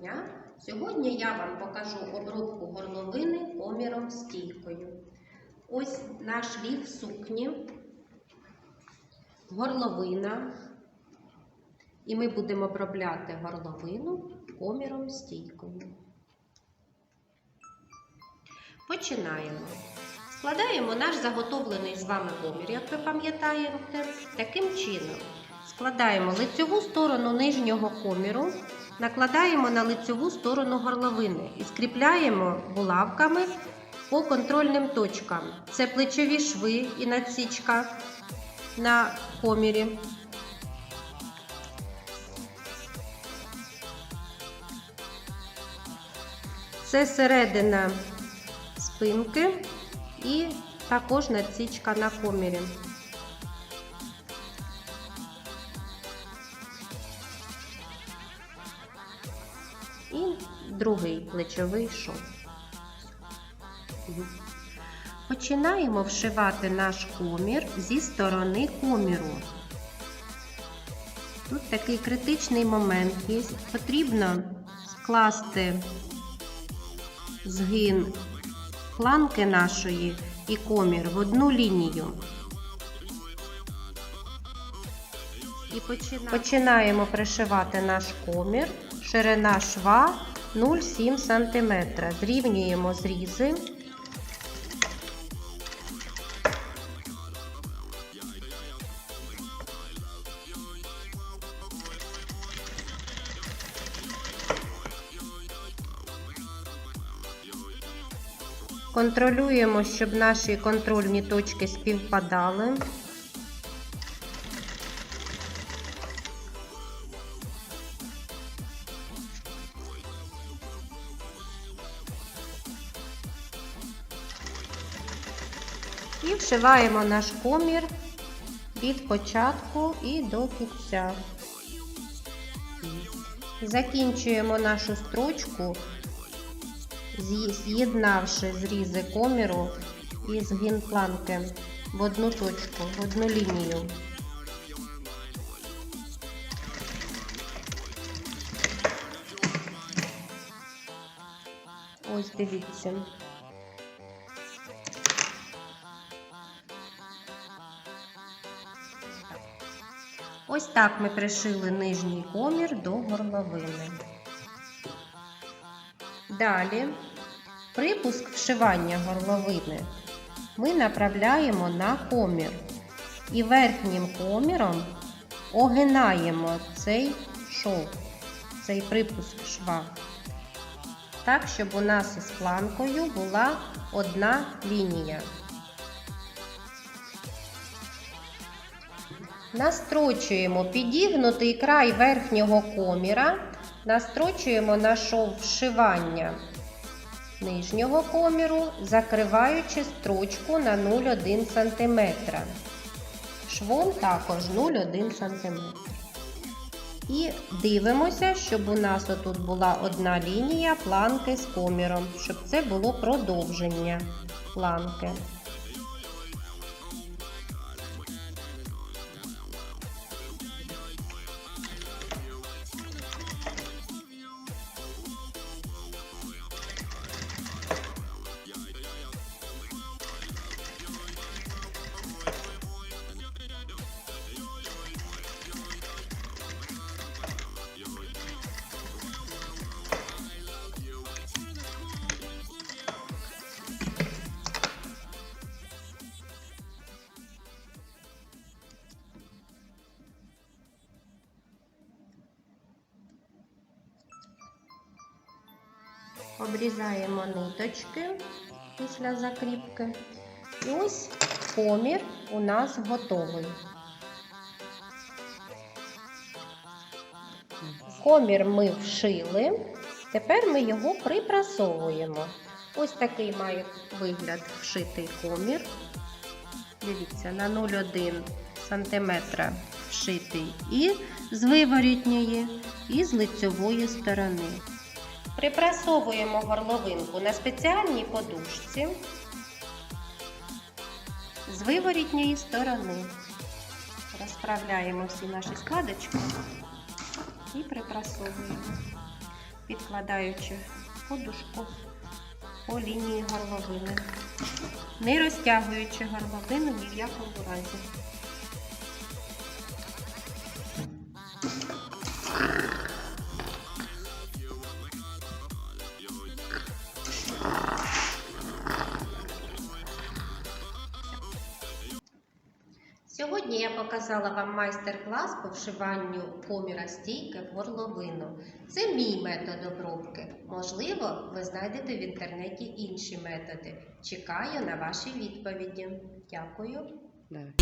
дня! Сьогодні я вам покажу обробку горловини коміром стійкою. Ось наш ліг сукні, горловина. І ми будемо обробляти горловину коміром стійкою. Починаємо. Складаємо наш заготовлений з вами комір, як ви пам'ятаєте, таким чином. Складаємо лицьову сторону нижнього коміру, накладаємо на лицьову сторону горловини і скріпляємо булавками по контрольним точкам. Це плечові шви і надсічка на комірі. Це середина спинки і також надсічка на комірі. Другий плечовий шов. Починаємо вшивати наш комір зі сторони коміру. Тут такий критичний момент є. Потрібно скласти згин планки нашої і комір в одну лінію. І починаємо. пришивати наш комір. Ширина шва 0,7 см. Зрівнюємо зрізи. Контролюємо, щоб наші контрольні точки співпадали. І вшиваємо наш комір від початку і до кінця. Закінчуємо нашу строчку з'єднавши зрізи коміру і згин планки в одну точку, в одну лінію. Ось дивіться. Ось так ми пришили нижній комір до горловини. Далі припуск вшивання горловини ми направляємо на комір і верхнім коміром огинаємо цей шов, цей припуск шва. Так, щоб у нас із планкою була одна лінія. Настрочуємо підігнутий край верхнього коміра, настрочуємо на шов вшивання нижнього коміру, закриваючи строчку на 0,1 см. Швом також 0,1 см. І дивимося, щоб у нас отут була одна лінія планки з коміром, щоб це було продовження планки. Обрізаємо ниточки після закріпки. І ось комір у нас готовий. Комір ми вшили, тепер ми його припрасовуємо. Ось такий має вигляд вшитий комір. Дивіться, на 0,1 см вшитий і з виворітньої, і з лицьової сторони. Припрасовуємо горловинку на спеціальній подушці з виворітньої сторони. Розправляємо всі наші складочки і припрасовуємо, підкладаючи подушку по лінії горловини, не розтягуючи горловину ні в якому разі. я показала вам майстер-клас по вшиванню коміра стійки в горловину. Це мій метод обробки. Можливо, ви знайдете в інтернеті інші методи. Чекаю на ваші відповіді. Дякую. Давай.